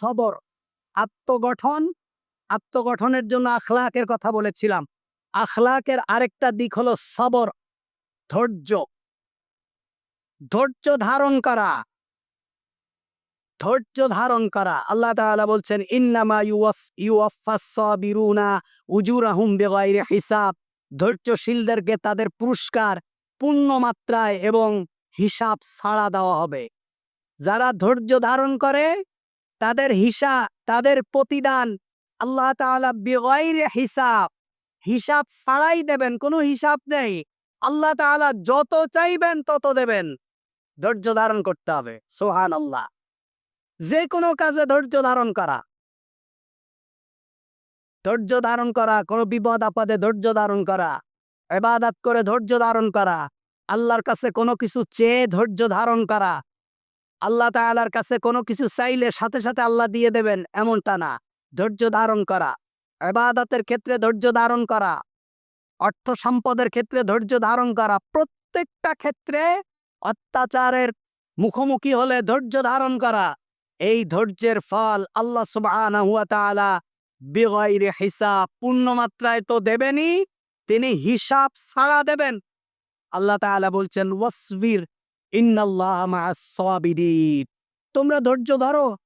সবর, আত্মগঠন, আত্মগঠনের জন্য আখলাকের কথা বলেছিলাম। আখলাকের আরেকটা দিক হলো সবর, ধৈর্য। ধৈর্য ধারণ করা। ধৈর্য ধারণ করা। আল্লাহ বলছেন, ইন্নামা ইউয়াস সাবিরুনা উজুরাহুম বিগাইরি হিসাব। ধৈর্যশীলদেরকে তাদের পুরস্কার, পূর্ণ মাত্রায় এবং হিসাব ছাড়া দেওয়া হবে। যারা ধৈর্য ধারণ করে তাদের হিসা তাদের প্রতিদান, আল্লাহ তাআলা হিসাব হিসাব ছাড়াই দেবেন, কোনো হিসাব নেই। আল্লাহ তাআলা যত চাইবেন তত দেবেন। ধৈর্য ধারণ করতে হবে সোহান আল্লাহ যে কোনো কাজে ধৈর্য ধারণ করা। ধৈর্য ধারণ করা, কোনো বিপদ আপদে ধৈর্য ধারণ করা এবাদাত করে ধৈর্য ধারণ করা, আল্লাহর কাছে কোনো কিছু চেয়ে ধৈর্য ধারণ করা আল্লাহ তাআলার কাছে কোনো কিছু চাইলে সাথে সাথে আল্লাহ দিয়ে দেবেন, এমনটা না। ধৈর্য ধারণ করা। এবাদাতের ক্ষেত্রে ধৈর্য ধারণ করা। অর্থ সম্পদের ক্ষেত্রে ধৈর্য ধারণ করা। প্রত্যেকটা ক্ষেত্রে অত্যাচারের মুখোমুখি হলে ধৈর্য ধারণ করা। এই ধৈর্যের ফল আল্লাহ তাআলা বিগাইরি হিসাব পূর্ণ মাত্রায় তো দেবেনই, তিনি হিসাব ছাড়া দেবেন। আল্লাহ তাআলা বলছেন, ওয়াসবির তোমরা ধৈর্য ধরো।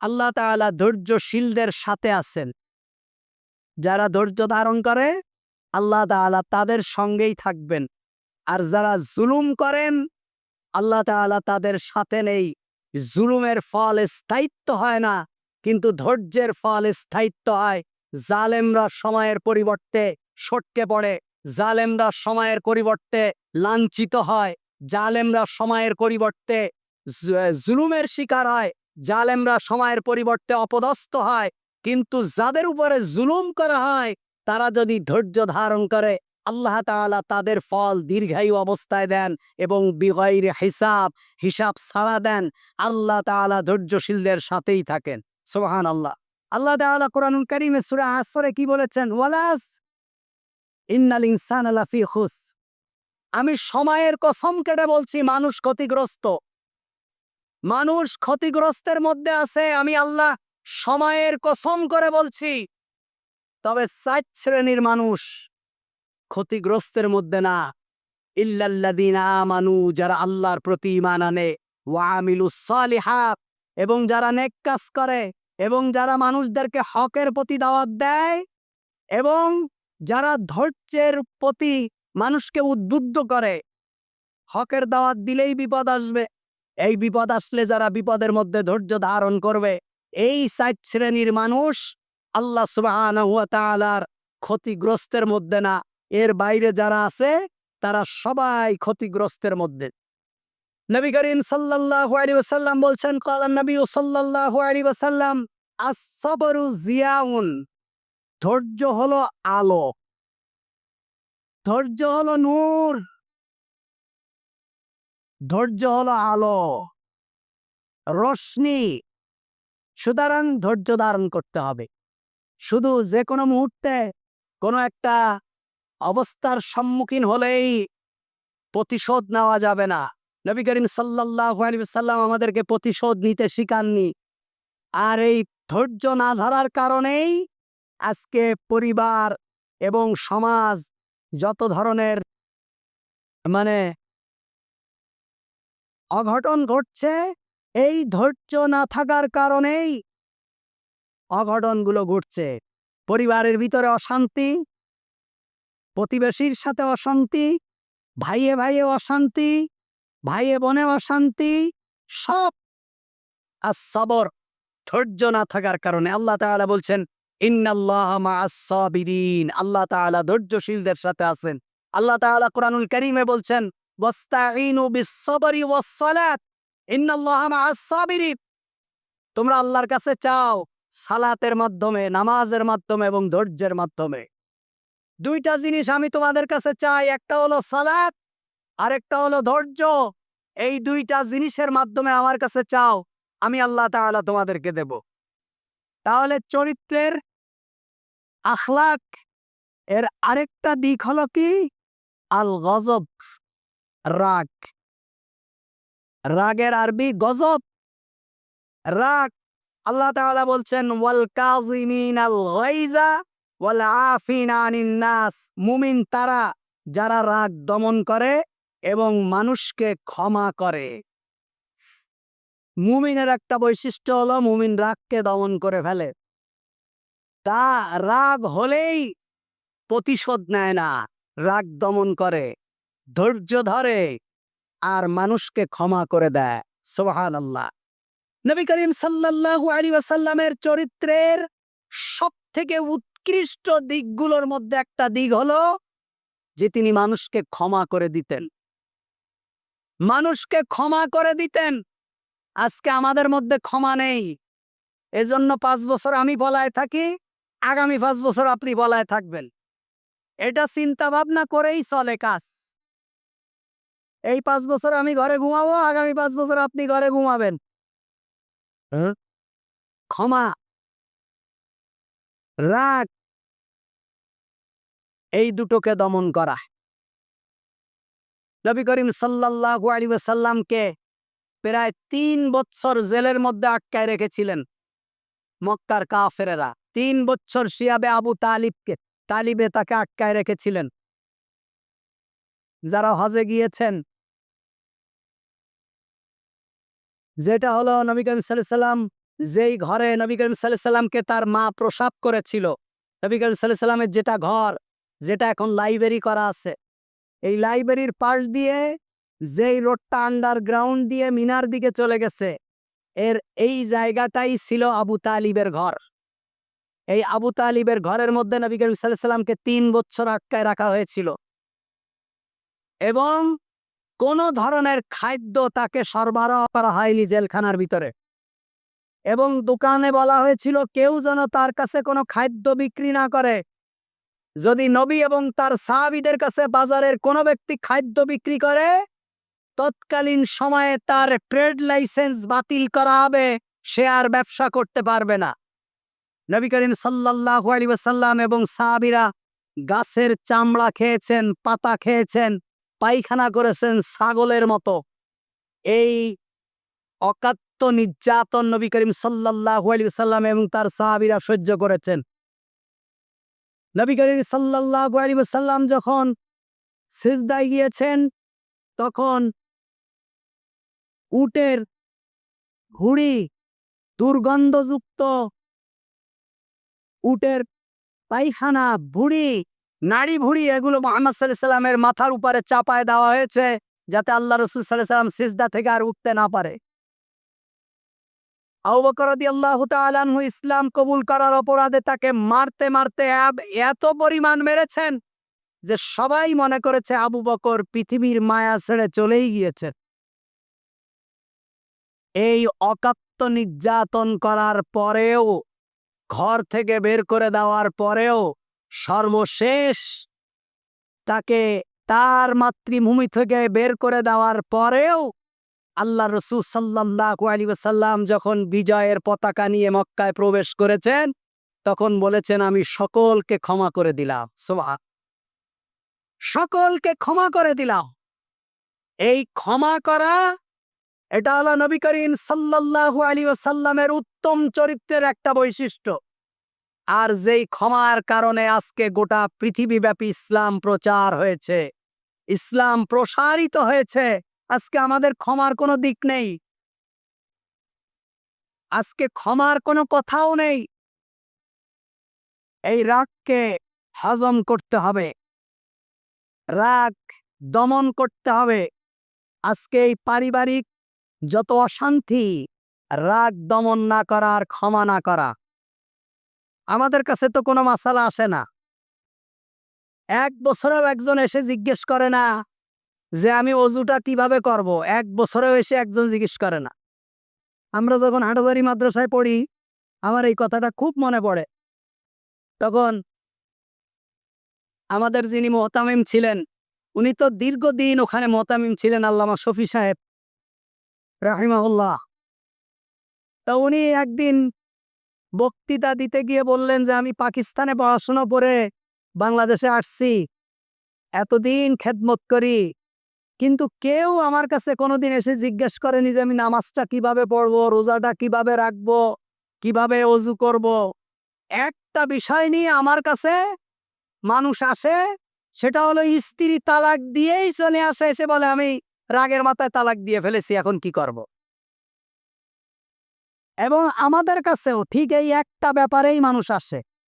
আল্লাহ তাআলা ধৈর্যশীলদের সাথে আছেন। যারা ধৈর্য ধারণ করে, আল্লাহ তাআলা তাদের সঙ্গেই থাকবেন। আর যারা জুলুম করেন, আল্লাহ তাআলা তাদের সাথে নেই। জুলুমের ফল স্থায়িত্ব হয় না, কিন্তু ধৈর্যের ফল স্থায়িত্ব হয়। জালেমরা সময়ের পরিবর্তে সটকে পড়ে। জালেমরা সময়ের পরিবর্তে লাঞ্ছিত হয়। জালেমরা সময়ের পরিবর্তে জুলুমের শিকার হয়, জালেমরা সময়ের পরিবর্তে অপদস্থ হয়, কিন্তু যাদের উপরে জুলুম করা হয়, তারা যদি ধৈর্য ধারণ করে, আল্লাহ তাআলা তাদের ফল দীর্ঘায়ু অবস্থায় দেন এবং বিগৈর হিসাব হিসাব ছাড়া দেন, আল্লাহ তাআলা ধৈর্যশীলদের সাথেই থাকেন। সোহান আল্লাহ আল্লাহ তাআলা কোরআনুল কারীমে সূরা আসরে কি বলেছেন? ওয়ালাস ইন্নাল ইনসানা লাফি খুস আমি সময়ের কসম কেটে বলছি, মানুষ ক্ষতিগ্রস্ত। মানুষ ক্ষতিগ্রস্তের মধ্যে আছে, আমি আল্লাহ সময়ের কসম করে বলছি। তবে সাত শ্রেণির মানুষ ক্ষতিগ্রস্তের মধ্যে না। ইল্লাল্লাযীনা আমানু, যারা আল্লাহর প্রতি ঈমান আনে, ওয়া আমিলুস সালিহাত, এবং যারা নেক কাজ করে, এবং যারা মানুষদেরকে হকের প্রতি দাওয়াত দেয়, এবং যারা ধৈর্যের প্রতি মানুষকে উদ্বুদ্ধ করে। হকের দাওয়াত দিলেই বিপদ আসবে। এই বিপদ আসলে যারা বিপদের মধ্যে ধৈর্য ধারণ করবে, এই সাত শ্রেণির মানুষ আল্লাহ তাআলার ক্ষতিগ্রস্তের মধ্যে না। এর বাইরে যারা আছে, তারা সবাই ক্ষতিগ্রস্তের মধ্যে। নবী করিম ওয়াসাল্লাম বলছেন, ক্বালা নবী আলাইহি ওয়াসাল্লাম, আস-সাবরু জিয়াউন। ধৈর্য হলো আলো। ধৈর্য হলো নূর। ধৈর্য হলো আলো। রশ্মি। সুতরাং ধৈর্য ধারণ করতে হবে। শুধু যে কোনো মুহূর্তে কোনো একটা অবস্থার সম্মুখীন হলেই প্রতিশোধ নেওয়া যাবে না। নবী করিম সাল্লাম আমাদেরকে প্রতিশোধ নিতে শিখাননি। আর এই ধৈর্য না ধরার কারণেই আজকে পরিবার এবং সমাজ যত ধরনের মানে অঘটন ঘটছে, এই ধৈর্য না থাকার কারণেই অঘটনগুলো ঘটছে। পরিবারের ভিতরে অশান্তি, প্রতিবেশীর সাথে অশান্তি, ভাইয়ে ভাইয়ে অশান্তি, ভাইয়ে বোনে অশান্তি, সব আর সবর ধৈর্য না থাকার কারণে। আল্লাহ তাআলা বলছেন আল্লাহ তাআলা ধৈর্যশীলদের সাথে আছেন। আল্লাহ তাআলা কোরআনুল কারীমে বলছেন তোমরা আল্লাহর কাছে চাও সালাতের মাধ্যমে, নামাজের মাধ্যমে এবং ধৈর্যের মাধ্যমে। দুইটা জিনিস আমি তোমাদের কাছে চাই, একটা হলো সালাত, আরেকটা হলো ধৈর্য। এই দুইটা জিনিসের মাধ্যমে আমার কাছে চাও, আমি আল্লাহ তাআলা তোমাদেরকে দেব। তাহলে চরিত্রের আখলাক, এর আরেকটা দিক হলো কি? আল গজব রাগ। রাগের আরবি গজব। রাগ, আল্লাহ তাআলা বলছেন ওয়াল কাযিমিনাল গাইজা ওয়াল আফিনা আনিন নাস মুমিন তারা, যারা রাগ দমন করে এবং মানুষকে ক্ষমা করে। মুমিনের একটা বৈশিষ্ট্য হলো, মুমিন রাগকে দমন করে ফেলে। তা রাগ হলেই প্রতিশোধ নেয় না, রাগ দমন করে, ধৈর্য ধরে আর মানুষকে ক্ষমা করে দেয়। সোহান আল্লাহ নবী করিম সাল্লাল্লাহু আলী ওয়াসাল্লামের চরিত্রের সব থেকে উৎকৃষ্ট দিকগুলোর মধ্যে একটা দিক হলো যে তিনি মানুষকে ক্ষমা করে দিতেন। মানুষকে ক্ষমা করে দিতেন। আজকে আমাদের মধ্যে ক্ষমা নেই। এজন্য পাঁচ বছর আমি বলায় থাকি আগামী পাঁচ বছর আপনি বলায় থাকবেন। এটা চিন্তা ভাবনা করেই চলে কাজ। এই পাঁচ বছর আমি ঘরে ঘুমাবো আগামী পাঁচ বছর আপনি ঘরে ঘুমাবেন। ক্ষমা। রাগ। এই দুটোকে দমন করা। নবী করিম সাল্লাল্লাহু আলাইহি ওয়াসাল্লামকে প্রায় তিন বছর জেলের মধ্যে আটকায় রেখেছিলেন মক্কার কাফেরেরা। তিন বছর শিয়াবে আবু তালিবকে, তালিবে তাকে আটকায় রেখেছিলেন। যারা হজে গিয়েছেন। যেটা হলো নবী করিম সাল্লাম, যেই ঘরে নবী করিম সাল্লামকে তার মা প্রসাব করেছিল। নবী করিম সাল্লামের যেটা ঘর, যেটা এখন লাইব্রেরি করা আছে। এই লাইব্রেরির পাশ দিয়ে যেই রোডটা আন্ডারগ্রাউন্ড দিয়ে মিনার দিকে চলে গেছে, এর এই জায়গাটাই ছিল আবু তালিবের ঘর। এই আবু তালিবের ঘরের মধ্যে নবী করিম সাল্লামকে তিন বছর আটকায় রাখা হয়েছিল। এবং কোন ধরনের খাদ্য তাকে সরবরাহ করা হয়নি জেলখানার ভিতরে। এবং দোকানে বলা হয়েছিল, কেউ যেন তার কাছে কোনো খাদ্য বিক্রি না করে। যদি নবী এবং তার সাহাবিদের কাছে বাজারের কোনো ব্যক্তি খাদ্য বিক্রি করে, তৎকালীন সময়ে তার ট্রেড লাইসেন্স বাতিল করা হবে, সে আর ব্যবসা করতে পারবে না। নবী করিম আলাইহি ওয়াসাল্লাম এবং সাহাবীরা গাছের চামড়া খেয়েছেন, পাতা খেয়েছেন, পায়খানা করেছেন ছাগলের মতো। এই অকাত্য নির্যাতন নবী করিম সাল্লাল্লাহু আলাইহি ওয়াসাল্লাম এবং তার সাহাবীরা সহ্য করেছেন। নবী করিম সাল্লাল্লাহু আলাইহি ওয়াসাল্লাম যখন সিজদায় গিয়েছেন, তখন উটের ঘুড়ি দুর্গন্ধযুক্ত উটের পায়খানা, ভুড়ি, নাড়ি ভুড়ি এগুলো মোহাম্মদ সাল্লাহ সাল্লামের মাথার উপরে চাপায় দেওয়া হয়েছে যাতে আল্লাহ রসুল সাল্লাহ সাল্লাম সিজদা থেকে আর উঠতে না পারে। আউবকরদি আল্লাহ তালানহু ইসলাম কবুল করার অপরাধে তাকে মারতে মারতে এত পরিমাণ মেরেছেন যে সবাই মনে করেছে আবু বকর পৃথিবীর মায়া ছেড়ে চলেই গিয়েছে। এই অকাত্য নির্যাতন করার পরেও ঘর থেকে বের করে দেওয়ার পরেও সর্বশেষ তাকে তার মাতৃভূমি থেকে বের করে দেওয়ার পরেও আল্লাহ রসুল সাল্লাহ আলী সাল্লাম যখন বিজয়ের পতাকা নিয়ে মক্কায় প্রবেশ করেছেন, তখন বলেছেন, আমি সকলকে ক্ষমা করে দিলাম। সোভা সকলকে ক্ষমা করে দিলাম। এই ক্ষমা করা এটা হলো নবী করিম সাল্লাল্লাহু আলী সাল্লামের উত্তম চরিত্রের একটা বৈশিষ্ট্য। আর যেই ক্ষমার কারণে আজকে গোটা পৃথিবীব্যাপী ইসলাম প্রচার হয়েছে, ইসলাম প্রসারিত হয়েছে, আজকে আমাদের ক্ষমার কোনো দিক নেই। আজকে ক্ষমার কোনো কথাও নেই। এই রাগকে হজম করতে হবে। রাগ দমন করতে হবে। আজকে এই পারিবারিক যত অশান্তি, রাগ দমন না করা আর ক্ষমা না করা। আমাদের কাছে তো কোনো মাসালা আসে না। এক বছরেও একজন এসে জিজ্ঞেস করে না যে, আমি অজুটা কীভাবে করব? এক বছরেও এসে একজন জিজ্ঞেস করে না। আমরা যখন হাটাজারি মাদ্রাসায় পড়ি, আমার এই কথাটা খুব মনে পড়ে। তখন আমাদের যিনি মোহতামিম ছিলেন, উনি তো দীর্ঘদিন ওখানে মোহতামিম ছিলেন, আল্লামা শফি সাহেব। রাহিমাহুল্লাহ। তা উনি একদিন বক্তৃতা দিতে গিয়ে বললেন যে, আমি পাকিস্তানে পড়াশোনা করে বাংলাদেশে আসছি, এতদিন খেদমত করি, কিন্তু কেউ আমার কাছে কোনোদিন এসে জিজ্ঞেস করেনি যে, আমি নামাজটা কীভাবে পড়ব, রোজাটা কীভাবে রাখব, কীভাবে অজু করব? একটা বিষয় নিয়ে আমার কাছে মানুষ আসে, সেটা হলো স্ত্রী তালাক দিয়েই চলে আসে, এসে বলে, আমি রাগের মাথায় তালাক দিয়ে ফেলেছি, এখন কি করব? এবং আমাদের কাছেও ঠিক এই একটা ব্যাপারেই মানুষ আসে।